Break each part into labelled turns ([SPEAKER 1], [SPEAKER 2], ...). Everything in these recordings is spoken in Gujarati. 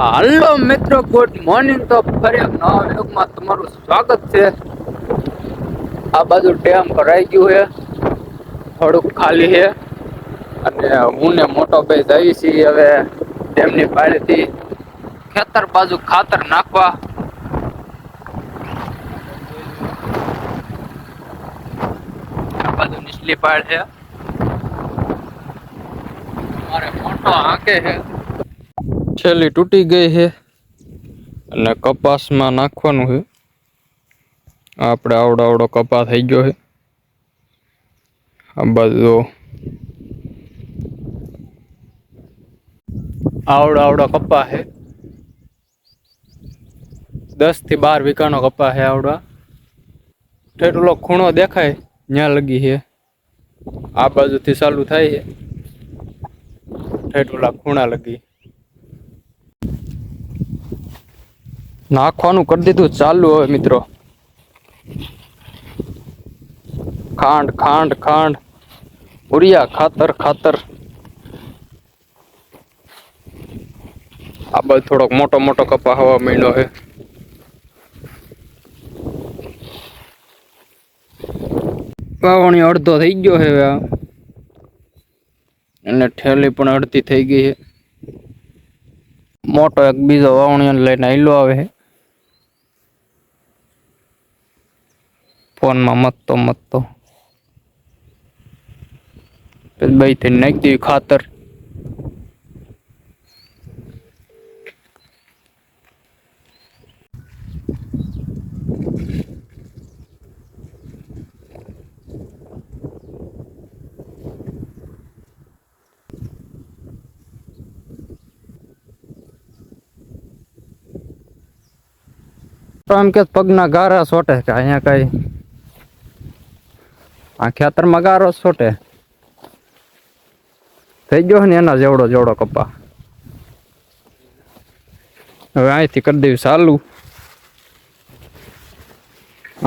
[SPEAKER 1] હાલો મિત્રો ગુડ મોર્નિંગ તો ફરી એક નવા વ્લોગમાં તમારું સ્વાગત છે. આ બાજુ ડેમ ભરાઈ ગયું છે. થોડુંક ખાલી છે. અને હું ને મોટો ભાઈ જઈ છીએ હવે ડેમની પાળેથી. ખેતર બાજુ ખાતર નાખવા. આ બાજુ નીચલી પાડ છે. મારે મોટો આંકે છે. છેલ્લી તૂટી ગઈ છે અને કપાસમાં નાખવાનું છે. આપણે આવડો આવડો કપા થઈ ગયો છે. આ બાજુ આવડો આવડો કપા છે. દસથી બાર વીઘાનો કપા છે આવડા. ઠેઠલો ખૂણો દેખાય ત્યાં લગી છે. આ બાજુથી ચાલુ થાય છે. ઠેઠલા ખૂણા લગી. નાખવાનું કરી દીધું. ચાલુ હવે મિત્રો. ખાંડ ખાંડ ખાંડ. ઉરિયા, ખાતર ખાતર. આ બધો થોડોક મોટો મોટો કપા હવા માંડ્યો છે. વાવણી અડધો થઈ ગયો છે હવે અને ઠેલી પણ અડધી થઈ ગઈ છે. મોટો એક બીજો વાવણી લઈને આયલો આવે છે. ફોનમાં મતતો મતતો. ભાઈ થઈને નાખી દેવી ખાતર. એમ કે પગના ગારા સોટે કે અહીંયા કઈ આ ખેતરમાં ગારો છોટે. થઈ ગયો ને એના જેવડો જેવડો કપા. હવે અહીંથી કરી દેવી ચાલુ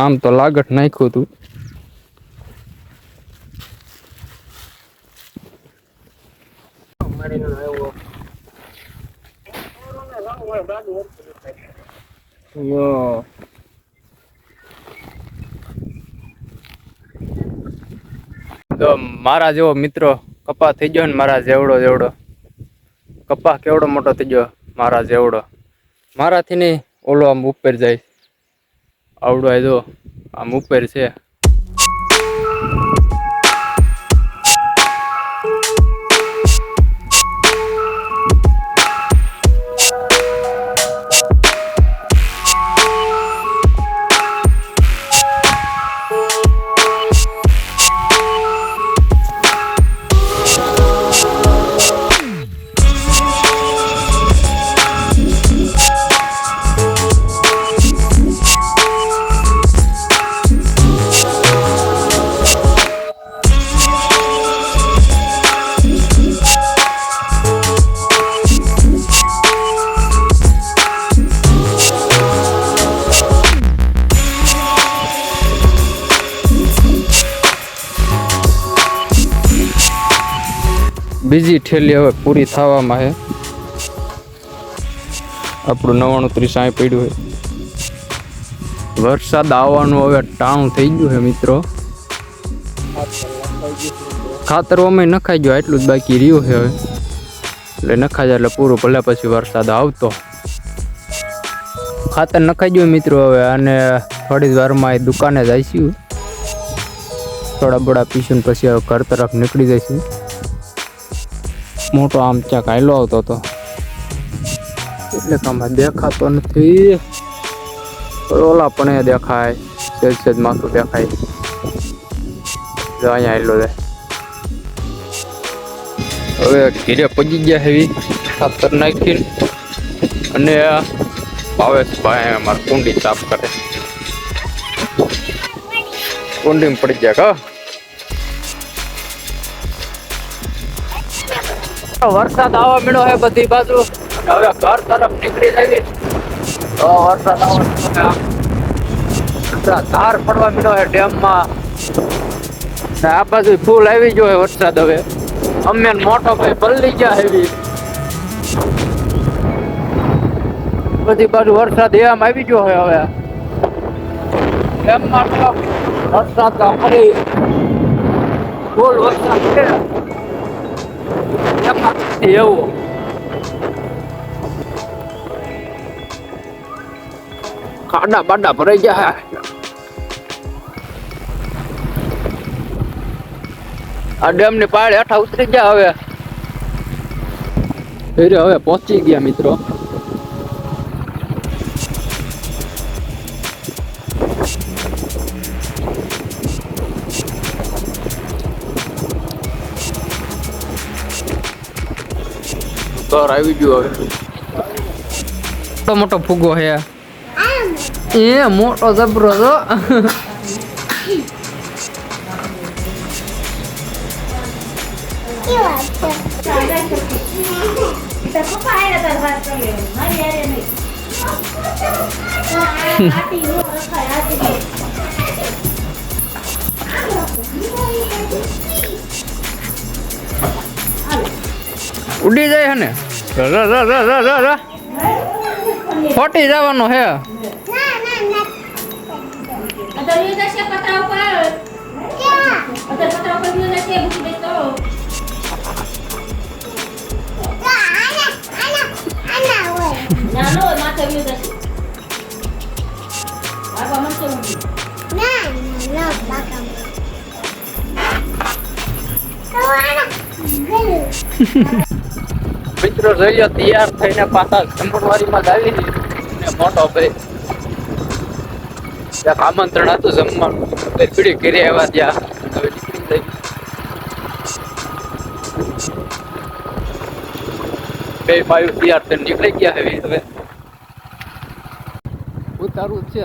[SPEAKER 1] આમ તો લાગટ નાખ્યું તું. તો મારા જેવો મિત્રો કપા થઈ ગયો ને મારા જેવડો જેવડો. કપા કેવડો મોટો થઈ ગયો? મારા જેવડો. મારાથી નહીં, ઓલો આમ ઉપર જાય. આવડો આ જો આમ ઉપર છે. બીજી ઠેલી હવે પૂરી થવામાં છે આપણું નવાણું ત્રીસ આય પડ્યું છે વરસાદ આવવાનું હવે ટાણું થઈ ગયું છે મિત્રો. ખાતર અમે નખાઈ ગયો એટલું જ બાકી રહ્યું છે હવે. એટલે નખાઈ જાય એટલે પૂરું, ભલે પછી વરસાદ આવતો. ખાતર નખાઈ ગયું મિત્રો હવે, અને થોડી જ વારમાં એ દુકાને જઈશું થોડા બોડા પીશું પછી હવે ઘર તરફ નીકળી જઈશું. મોટો આમ ક્યાંક હાલો આવતો હતો એટલે કે આમાં દેખાતો નથી. ઓલા પણ એ દેખાય. સેજ સેજ માથું દેખાય. અહીંયા આયલો છે હવે ઘીરે પગી ગયા હેવી ખાતર નાખીને. અને ભાવેશભાઈ અમારે કુંડી સાફ કરે. કુંડીમાં પડી ગયા કા? વરસાદ આવવા મળ્યો છે બધી બાજુ. હવે ઘર તરફ નીકળી જઈએ તો વરસાદ આવવા ધાર પડવા મળ્યો છે ડેમમાં. આ બાજુ ફૂલ આવી ગયો છે વરસાદ હવે. અમે મોટો ભાઈ પલ્લી ગયા હેવી બધી બાજુ વરસાદ એમ આવી ગયો હોય હવે. એમમાં તો વરસાદ ફરી ફૂલ વરસાદ છે. એવું ખાડા બાડા ભરાઈ ગયા આ ડેમની પાળે હેઠા ઉતરી ગયા હવે. હવે, પહોંચી ગયા મિત્રો. ઘર આવી ગયું હવે મોટો મોટો ફુગો હે એ મોટો જબરો છો ઉડી જાય હે ને. ફોટી જવાનો હે મિત્રો, જોઈએ, તૈયાર થઈને પાછા જમણવારીમાં જ આવી ને મોટો ભાઈ. ત્યાં આમંત્રણ હતું જમવાનું. પીડી ઘરે આવ્યા ત્યાં. હવે નીકળી થઈ બે ભાઈઓ તૈયાર થઈને નીકળી ગયા હવે. હવે ઉતારું છે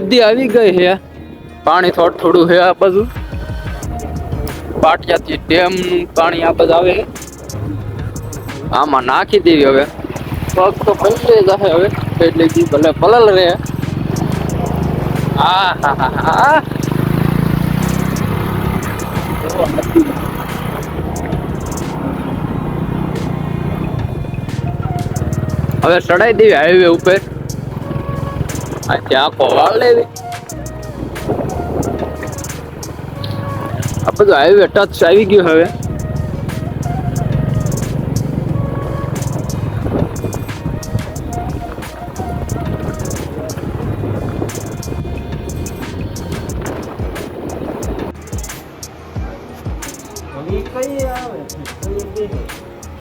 [SPEAKER 1] નદી આવી ગઈ છે પાણી થોડું થોડું છે આ બાજુ. પાટિયાથી ડેમનું પાણી આ બાજુ આવે આમાં નાખી દેવી હવે. પગ તો પલટે જશે હવે, એટલે કી ભલે પલલ રે આ હા હા હા હવે ચડાઈ દેવી હાઈવે ઉપર. આ આખો વાળ લેવી આ બધું હાઈવે ટચ આવી ગયું હવે.